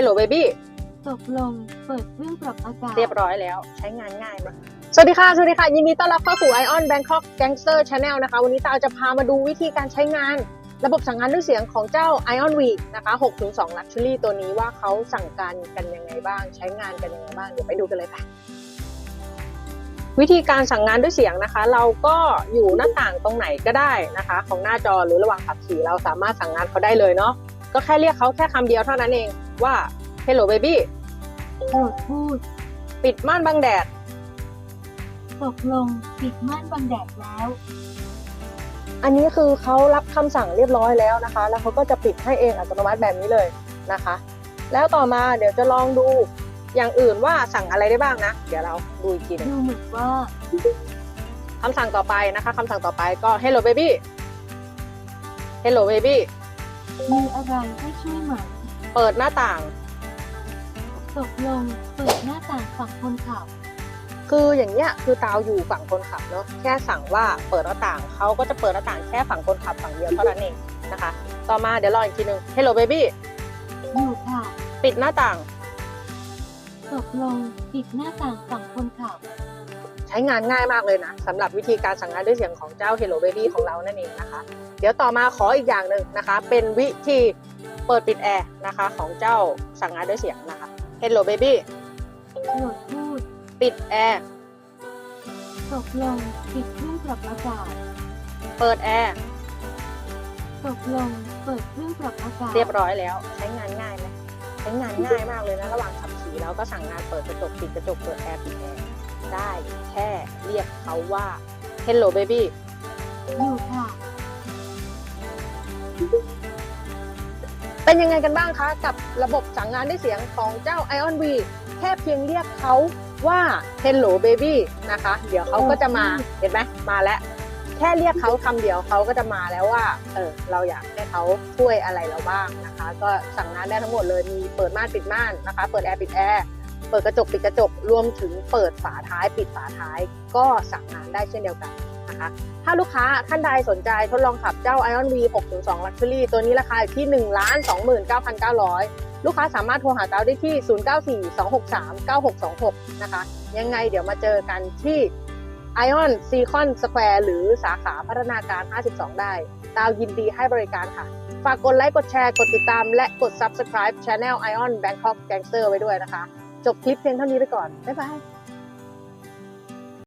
Hello Baby ตกลง เปิดเครื่องปรับอากาศ เรียบร้อยแล้ว ใช้งานง่ายไหมสวัสดีค่ะ สวัสดีค่ะ ยินดีต้อนรับเข้าสู่ Ion Bangkok Gangster Channel นะคะ วันนี้ตาจะพามาดูวิธีการใช้งาน ระบบสั่งงานด้วยเสียงของเจ้า Ion V นะคะ602 Luxury ตัวนี้ว่าเขาสั่งการกันยังไงบ้าง ใช้งานกันยังไงบ้าง เดี๋ยวไปดูกันเลยค่ะวิธีการสั่งงานด้วยเสียงนะคะ เราก็อยู่หน้าต่างตรงไหนก็ได้นะคะ ของหน้าจอหรือระหว่างขับขี่เราสามารถสั่งงานเขาได้เลยเนาะ ก็แค่เรียกเขาแค่คำเดียวเท่านั้นเองว่า Hello baby โปรดพูด ปิดม่านบังแดด ตกลงปิดม่านบังแดดแล้ว อันนี้คือเขารับคำสั่งเรียบร้อยแล้วนะคะ แล้วเขาก็จะปิดให้เองอัตโนมัติแบบนี้เลยนะคะ แล้วต่อมาเดี๋ยวจะลองดูอย่างอื่นว่าสั่งอะไรได้บ้างนะ เดี๋ยวเราดูอีกทีหนึงดูเหมือนว่า คำสั่งต่อไปนะคะคำสั่งต่อไปก็ hello baby hello baby มีอะไรให้ช่วยไหมเปิดหน้าต่าง ตกลงเปิดหน้าต่างฝั่งคนขับ คืออย่างเงี้ยคือตาวอยู่ฝั่งคนขับเนาะแค่สั่งว่าเปิดหน้าต่างเขาก็จะเปิดหน้าต่างแค่ฝั่งคนขับฝั่งเดียวเท่านั้นเองนะคะ ต่อมาเดี๋ยวรออีกทีหนึง hello baby อยู่ค่ะ ปิดหน้าต่าง ตกลงปิดหน้าต่างฝั่งคนขับ ใช้งานง่ายมากเลยนะสำหรับวิธีการสั่งงานด้วยเสียงของเจ้า Hello Baby ของเรานั่นเองนะคะ เดี๋ยวต่อมาขออีกอย่างหนึ่งนะคะ เป็นวิธีเปิดปิดแอร์นะคะ ของเจ้าสั่งงานด้วยเสียงนะคะ Hello Baby โปรดพูด ปิดแอร์ตกลงปิดเครื่องปรับอากาศ เปิดแอร์ตกลงเปิดเครื่องปรับอากาศเรียบร้อยแล้ว ใช้งานง่ายไหมใช้งานง่ายมากเลยนะระหว่างขับขี่แล้วก็สั่งงานเปิดกระจกปิดกระจกเปิดแอร์ปิดแอร์ ได้แค่เรียกเขาว่า Hello Baby อยู่ค่ะ เป็นยังไงกันบ้างคะกับระบบสั่งงานด้วยเสียงของเจ้า Ion V แค่เพียงเรียกเขาว่า Hello Baby นะคะ เดี๋ยวเขาก็จะมาเห็นไหมมาแล้ว แค่เรียกเขาคำเดียวเขาก็จะมาแล้วว่า เออเราอยากให้เขาช่วยอะไรเราบ้างนะคะ ก็สั่งงานได้ทั้งหมดเลยมีเปิดม่านปิดม่านนะคะ เปิดแอร์ปิดแอร์ เปิดกระจกปิดกระจกรวมถึงเปิดฝาท้าย ปิดฝาท้ายก็สั่งงานได้เช่นเดียวกันนะคะถ้าลูกค้าท่านใดสนใจทดลองขับเจ้า Ion V 602 Luxury ตัวนี้ราคาอยู่ที่ 1 2 9 9 0 0 ลูกค้าสามารถโทรหาเจ้าได้ที่ 094 263 9626 นะคะ ยังไงเดี๋ยวมาเจอกันที่ Ion Secon Square หรือสาขาพัฒนาการ 52 ได้ตาวยินดีให้บริการค่ะ ฝากกดไลค์ กดแชร์ กดติดตาม และกด Subscribe Channel Ion Bangkok Gangster ไว้ด้วยนะคะ จบคลิปเพียงเท่านี้ไปก่อน บ๊ายบาย